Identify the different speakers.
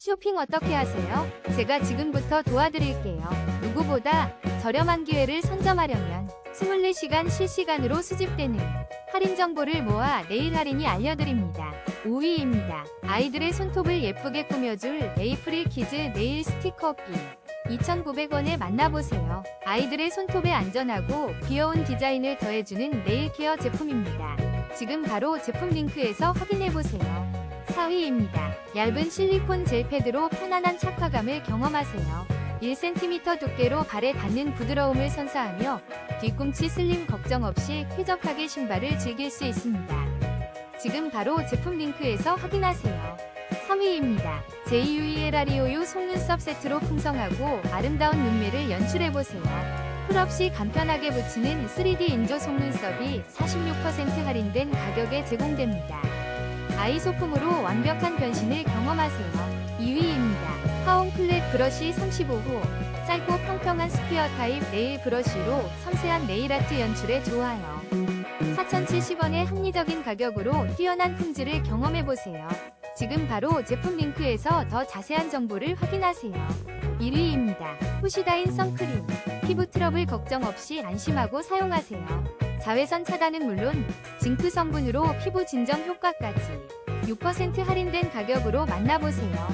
Speaker 1: 쇼핑 어떻게 하세요? 제가 지금부터 도와드릴게요. 누구보다 저렴한 기회를 선점하려면 24시간 실시간으로 수집되는 할인 정보를 모아 네일 할인이 알려드립니다. 5위입니다. 아이들의 손톱을 예쁘게 꾸며줄 에이프릴 키즈 네일 스티커 핀. 2,900원에 만나보세요. 아이들의 손톱에 안전하고 귀여운 디자인을 더해주는 네일 케어 제품입니다. 지금 바로 제품 링크에서 확인해보세요. 4위입니다. 얇은 실리콘 젤 패드로 편안한 착화감을 경험하세요. 1cm 두께로 발에 닿는 부드러움을 선사하며 뒤꿈치 슬림 걱정 없이 쾌적하게 신발을 즐길 수 있습니다. 지금 바로 제품 링크에서 확인하세요. 3위입니다. JUELREOU 속눈썹 세트로 풍성하고 아름다운 눈매를 연출해보세요. 풀 없이 간편하게 붙이는 3D 인조 속눈썹이 46% 할인된 가격에 제공됩니다. 아이 소품으로 완벽한 변신을 경험하세요. 2위입니다. 파온 클렛 브러쉬 35호. 짧고 평평한 스퀘어 타입 네일 브러쉬로 섬세한 네일 아트 연출에 좋아요. 4,070원의 합리적인 가격으로 뛰어난 품질을 경험해보세요. 지금 바로 제품 링크에서 더 자세한 정보를 확인하세요. 1위입니다. 후시다인 선크림. 피부 트러블 걱정 없이 안심하고 사용하세요. 자외선 차단은 물론 징크 성분으로 피부 진정 효과까지 6% 할인된 가격으로 만나보세요.